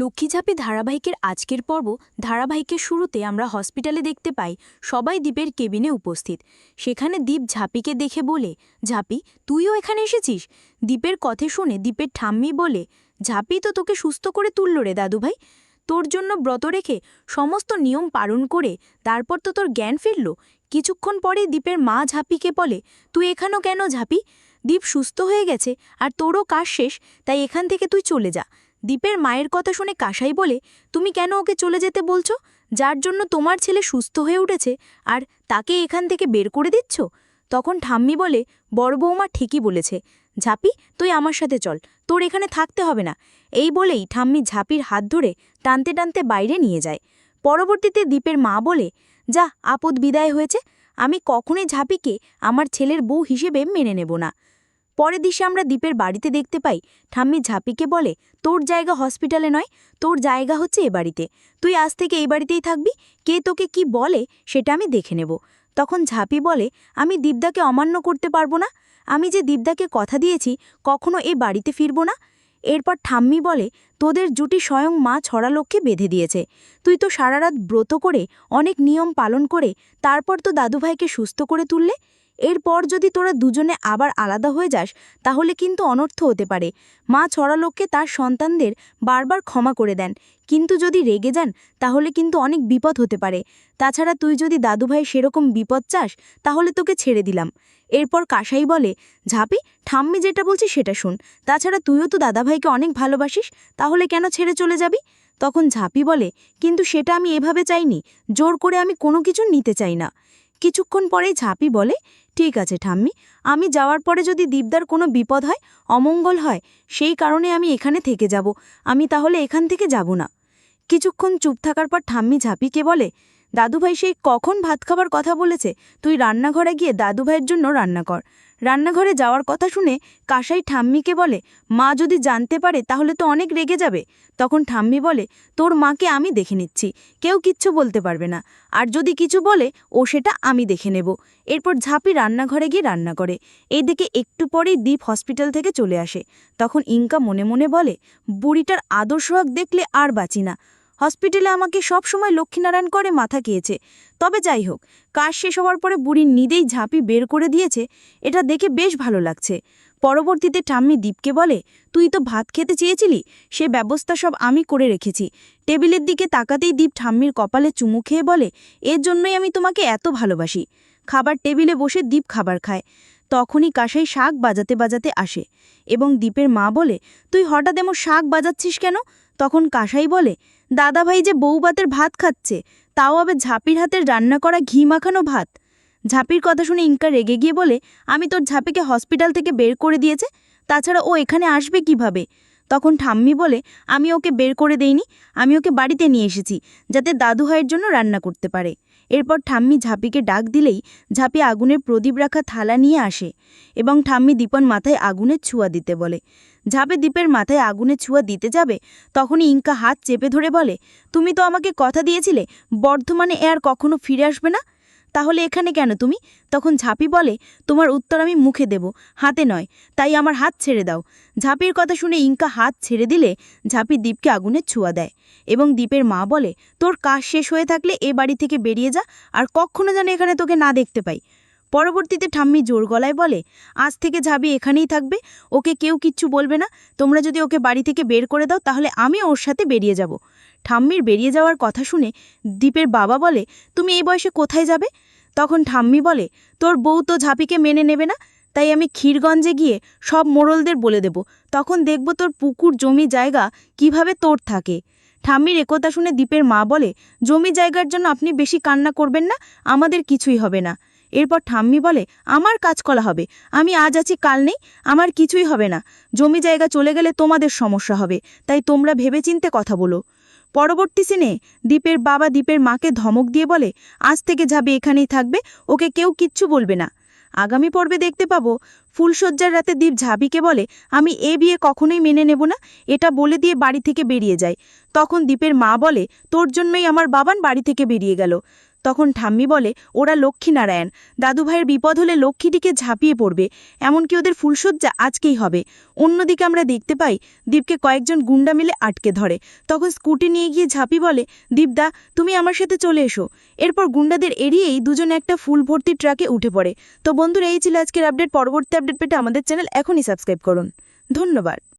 লক্ষ্মীঝাপি ধারাবাহিকের আজকের পর্ব ধারাবাহিকের শুরুতে আমরা হসপিটালে দেখতে পাই সবাই দ্বীপের কেবিনে উপস্থিত। সেখানে দ্বীপ ঝাপিকে দেখে বলে, ঝাপি, তুইও এখানে এসেছিস? দ্বীপের কথা শুনে দ্বীপের ঠাম্মি বলে, ঝাপি তো তোকে সুস্থ করে তুলল রে দাদুভাই। তোর জন্য ব্রত রেখে সমস্ত নিয়ম পালন করে তারপর তো তোর জ্ঞান ফিরল। কিছুক্ষণ পরে দ্বীপের মা ঝাপিকে বলে, তুই এখানেও কেন ঝাপি? দ্বীপ সুস্থ হয়ে গেছে আর তোরও কাজ শেষ, তাই এখান থেকে তুই চলে যা। দীপের মায়ের কথা শুনে কাসাই বলে, তুমি কেন ওকে চলে যেতে বলছো? যার জন্য তোমার ছেলে সুস্থ হয়ে উঠেছে, আর তাকে এখান থেকে বের করে দিচ্ছ? তখন ঠাম্মি বলে, বড় বৌমা ঠিকই বলেছে। ঝাপি, তুই আমার সাথে চল, তোর এখানে থাকতে হবে না। এই বলেই ঠাম্মি ঝাপির হাত ধরে টানতে টানতে বাইরে নিয়ে যায়। পরবর্তীতে দীপের মা বলে, যা, আপদ বিদায় হয়েছে। আমি কখনোই ঝাপিকে আমার ছেলের বউ হিসেবে মেনে নেব না। পরের দিশে আমরা দ্বীপের বাড়িতে দেখতে পাই, ঠাম্মি ঝাপিকে বলে, তোর জায়গা হসপিটালে নয়, তোর জায়গা হচ্ছে এ বাড়িতে। তুই আজ থেকে এই বাড়িতেই থাকবি, কে তোকে কি বলে সেটা আমি দেখে নেব। তখন ঝাপি বলে, আমি দীপদাকে অমান্য করতে পারব না। আমি যে দীপদাকে কথা দিয়েছি, কখনো এ বাড়িতে ফিরব না। এরপর ঠাম্মি বলে, তোদের জুটি স্বয়ং মা ছড়া ছড়ালোককে বেঁধে দিয়েছে। তুই তো সারা রাত ব্রত করে, অনেক নিয়ম পালন করে, তারপর তো দাদুভাইকে সুস্থ করে তুললে? এরপর যদি তোরা দুজনে আবার আলাদা হয়ে যাস, তাহলে কিন্তু অনর্থ হতে পারে। মা ছড়ালোককে তার সন্তানদের বারবার ক্ষমা করে দেন। কিন্তু যদি রেগে যান, তাহলে কিন্তু অনেক বিপদ হতে পারে। তাছাড়া তুই যদি দাদুভাই সেরকম বিপদ চাস, তাহলে তোকে ছেড়ে দিলাম। এরপর কাসাই বলে, ঝাপি, ঠাম্মি যেটা বলছি সেটা শুন। তাছাড়া তুইও তো দাদাভাইকে অনেক ভালোবাসিস, তাহলে কেন ছেড়ে চলে যাবি? তখন ঝাপি বলে, কিন্তু সেটা আমি এভাবে চাইনি। জোর করে আমি কোনো কিছু নিতে চাই না। কিছুক্ষণ পরেই ঝাঁপি বলে ঠিক আছে, ঠাম্মি। আমি যাওয়ার পরে যদি দীপদার কোনো বিপদ হয়, অমঙ্গল হয়, সেই কারণে আমি এখানে থেকে যাব। আমি তাহলে এখান থেকে যাব না। কিছুক্ষণ চুপ থাকার পর ঠাম্মি ঝাঁপিকে বলে দাদুভাই সেই কখন ভাত খাবার কথা বলেছে? তুই রান্নাঘরে গিয়ে দাদুভাইয়ের জন্য রান্না কর। রান্নাঘরে যাওয়ার কথা শুনে কাসাই ঠাম্মিকে বলে, মা যদি জানতে পারে তাহলে তো অনেক রেগে যাবে। তখন ঠাম্মি বলে, তোর মাকে আমি দেখে নিচ্ছি। কেউ কিচ্ছু বলতে পারবে না। আর যদি কিছু বলে, ও সেটা আমি দেখে নেব। এরপর ঝাঁপি রান্নাঘরে গিয়ে রান্না করে। এইদিকে একটু পরেই দ্বীপ হসপিটাল থেকে চলে আসে। তখন ইঙ্কা মনে মনে বলে, বুড়িটার আদর্শহাক দেখলে আর বাঁচি না। হসপিটালে আমাকে সব সময় লক্ষ্মীনারায়ণ করে মাথা খেয়েছে তবে যাই হোক, কাজ শেষ হওয়ার পরে বুড়ি নিদেই ঝাঁপি বের করে দিয়েছে, এটা দেখে বেশ ভালো লাগছে। পরবর্তীতে ঠাম্মি দীপকে বলে, তুই তো ভাত খেতে চেয়েছিলি, সে ব্যবস্থা সব আমি করে রেখেছি। টেবিলের দিকে তাকাতেই দীপ ঠাম্মির কপালে চুমু খেয়ে বলে, এর জন্যই আমি তোমাকে এত ভালোবাসি। খাবার টেবিলে বসে দীপ খাবার খায়। তখনই কাসাই শাক বাজাতে বাজাতে আসে এবং দীপের মা বলে, তুই হঠাৎ এমন শাক বাজাচ্ছিস কেন? তখন কাসাই বলে, দাদাভাই যে বউ ভাতের ভাত খাচ্ছে, তাও আবার ঝাপির হাতের রান্না করা ঘি মাখানো ভাত? ঝাপির কথা শুনে ইঙ্কা রেগে গিয়ে বলে, আমি তোর ঝাপিকে হসপিটাল থেকে বের করে দিয়েছে, তাছাড়া ও এখানে আসবে কীভাবে? তখন ঠাম্মি বলে, আমি ওকে বের করে দেইনি, আমি ওকে বাড়িতে নিয়ে এসেছি, যাতে দাদু ভাইয়ের জন্য রান্না করতে পারে। এরপর ঠাম্মি ঝাপিকে ডাক দিলেই ঝাপি আগুনের প্রদীপ রাখা থালা নিয়ে আসে এবং ঠাম্মি দীপন মাথায় আগুনের ছুঁয়া দিতে বলে। ঝাপে দ্বীপের মাথায় আগুনের ছুঁয়া দিতে যাবে, তখনই ইঙ্কা হাত চেপে ধরে বলে, তুমি তো আমাকে কথা দিয়েছিলে, বর্ধমানে এ আর কখনো ফিরে আসবে না? তাহলে এখানে কেন তুমি? তখন ঝাঁপি বলে, তোমার উত্তর আমি মুখে দেব, হাতে নয়, তাই আমার হাত ছেড়ে দাও। ঝাঁপির কথা শুনে ইঙ্কা হাত ছেড়ে দিলে ঝাঁপি দ্বীপকে আগুনের ছুঁয়া দেয় এবং দ্বীপের মা বলে, তোর কাজ শেষ হয়ে থাকলে এ বাড়ি থেকে বেরিয়ে যা আর কখনো যেন এখানে তোকে না দেখতে পাই। পরবর্তীতে ঠাম্মি জোর গলায় বলে, আজ থেকে ঝাবি এখানেই থাকবে, ওকে কেউ কিচ্ছু বলবে না। তোমরা যদি ওকে বাড়ি থেকে বের করে দাও, তাহলে আমি ওর সাথে বেরিয়ে যাব। ঠাম্মির বেরিয়ে যাওয়ার কথা শুনে দীপের বাবা বলে, তুমি এই বয়সে কোথায় যাবে? তখন ঠাম্মি বলে, তোর বউ তো ঝাঁপিকে মেনে নেবে না, তাই আমি ক্ষীরগঞ্জে গিয়ে সব মোড়লদের বলে দেব। তখন দেখব তোর পুকুর, জমি জায়গা কীভাবে তোর থাকে। ঠাম্মির একথা শুনে দীপের মা বলে, জমি জায়গার জন্য আপনি বেশি কান্না করবেন না, আমাদের কিছুই হবে না। এরপর ঠাম্মি বলে, আমার কাজ করা হবে, আমি আজ আছি, কাল নেই, আমার কিছুই হবে না। জমি জায়গা চলে গেলে তোমাদের সমস্যা হবে, তাই তোমরা ভেবেচিন্তে কথা বলো। পরবর্তী সিনে দীপের বাবা দীপের মাকে ধমক দিয়ে বলে, আজ থেকে যাবে, এখানেই থাকবে, ওকে কেউ কিচ্ছু বলবে না। আগামী পর্বে দেখতে পাবো, ফুলশয্যার রাতে দীপ ঝাবিকে বলে, আমি এ বিয়ে কখনোই মেনে নেব না, এটা বলে দিয়ে বাড়ি থেকে বেরিয়ে যায় তখন দীপের মা বলে, তোর জন্যই আমার বাবান বাড়ি থেকে বেরিয়ে গেল। তখন ঠাম্মি বলে, ওরা লক্ষ্মীনারায়ণ। দাদুভাইয়ের বিপদ হলে লক্ষ্মীটিকে ঝাঁপিয়ে পড়বে। এমনকি ওদের ফুলশয্যা আজকেই হবে। অন্যদিকে আমরা দেখতে পাই, দীপকে কয়েকজন গুন্ডা মিলে আটকে ধরে। তখন স্কুটি নিয়ে গিয়ে ঝাঁপি বলে দীপদা তুমি আমার সাথে চলে এসো। এরপর গুন্ডাদের এড়িয়েই দুজন একটা ফুল ভর্তি ট্রাকে উঠে পড়ে। তো বন্ধুরা, এই ছিল আজকের আপডেট। পরবর্তী আপডেট পেতে আমাদের চ্যানেল এখনই সাবস্ক্রাইব করুন। ধন্যবাদ।